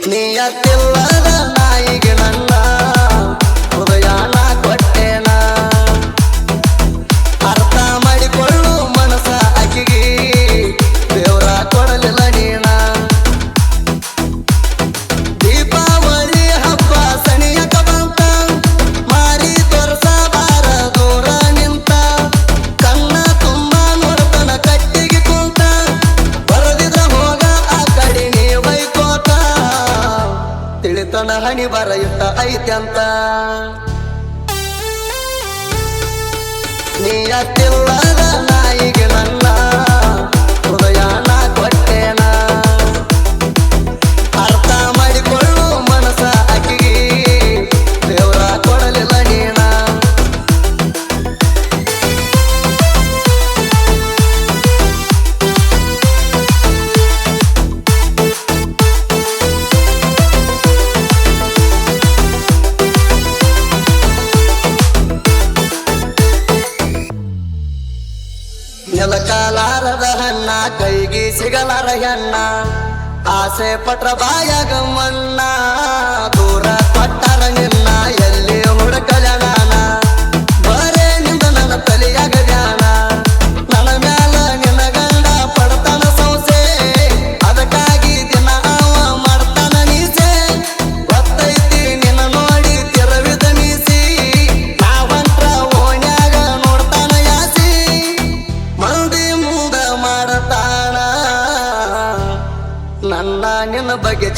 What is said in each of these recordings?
நீ அத்தில்லாத நாய்க்கு நன்னா ಹಣಿ ಬರೆಯುತ್ತ ಐತ್ಯಂತ. ನೀ ಅತ್ತಿಲ್ಲದ ನಾಯಿಗೆ ನನ್ನ ಸಲಕಾಲಾರದ ಹಣ್ಣ ಕೈಗೆ ಸಿಗಲಾರ ಹೆಣ್ಣ. ಆಸೆ ಪಟ್ರ ಬಾಯಾಗ ಮಣ್ಣ.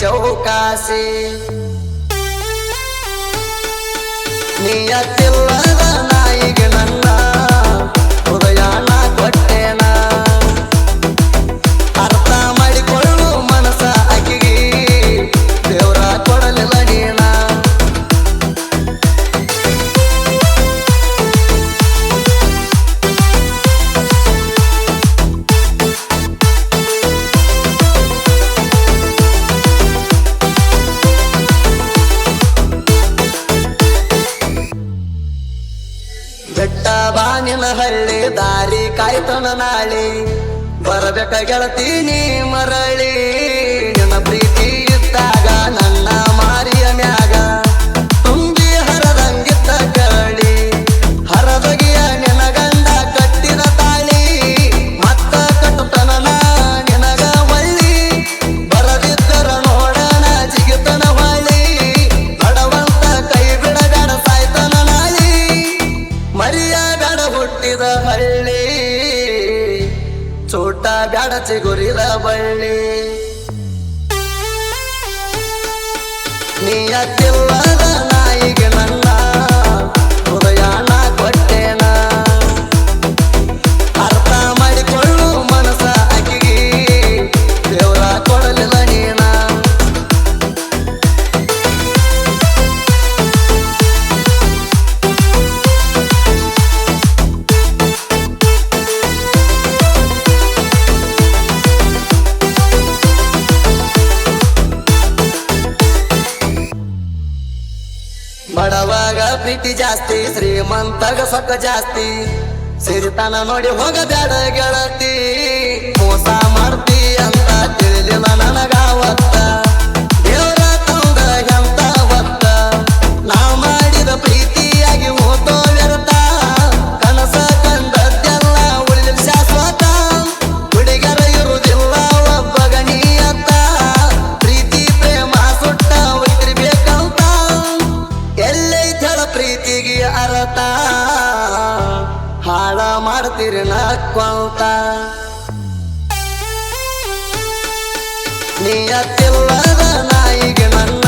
ಚೌಕಾಸಿ. ನಿಯತಿಲ್ಲದ ಹಳ್ಳಿ ದಾರಿ ಕಾಯ್ತನ ನಾಳೆ. ಬರಬೇಕ ಗೆಳತೀನಿ ಮರಳಿ? చెగురిల బండి ಬಡವಾಗ ಪ್ರೀತಿ ಜಾಸ್ತಿ ಶ್ರೀಮಂತಗ ಸೊಕ್ಕ ಜಾಸ್ತಿ. ಸಿರಿತನ ನೋಡಿ ಹೋಗಬೇಡ ಗೆಳತಿ. ಹಾಕ್ಕೊಂತ ನೀ ಅತ್ತಿಲ್ಲದ ನಾಯಿಗೆ ನನ್ನ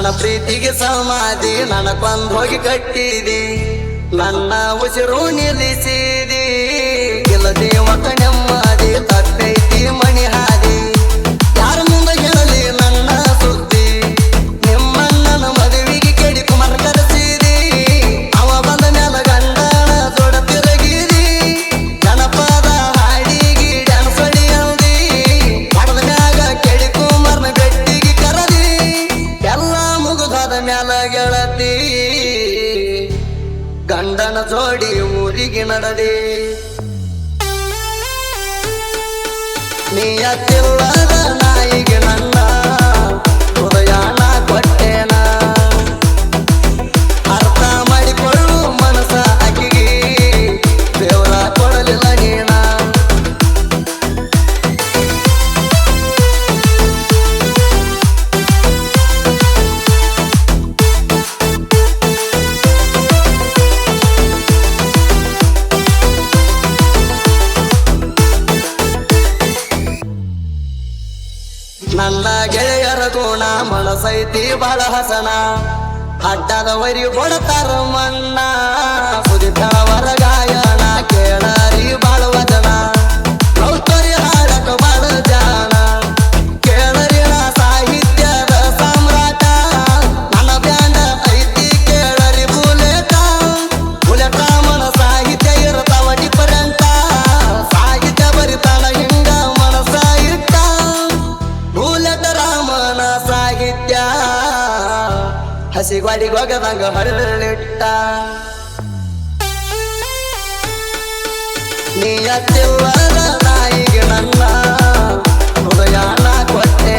ನನ್ನ ಪ್ರೀತಿಗೆ ಸಮಾಧಿ ನನಗೊಂದು ಹೋಗಿ ಕಟ್ಟಿದೆ. ನನ್ನ ಉಸಿರು ನಿಲ್ಲಿಸಿ. ಗಂಡನ ಜೋಡಿ ಊರಿಗೆ ನಡದೆ. ನೀ ಅತ್ತಿಲ್ಲದ ನಾಯಿಗೆ ನನ್ನ ಹೃದಯ ಕೊಟ್ಟೆನ? ಮನಸೈತಿ ಬಹಳ ಹಸನ ಅಡ್ಡದವರಿ ಕೊಡತಾರ ಮಣ್ಣ ಸುದಿತವರ ಗಾಯನ ಹಸಿಗಾಡಿಗೆ ಹೋಗದಂಗ ಹರಿಲಿಟ್ಟ ನೀ ಅತ್ತಿಲ್ಲದ ನಾಯಿಗೆ ನನ್ನ. ಹೃದಯನ ಕೊಟ್ಟೆ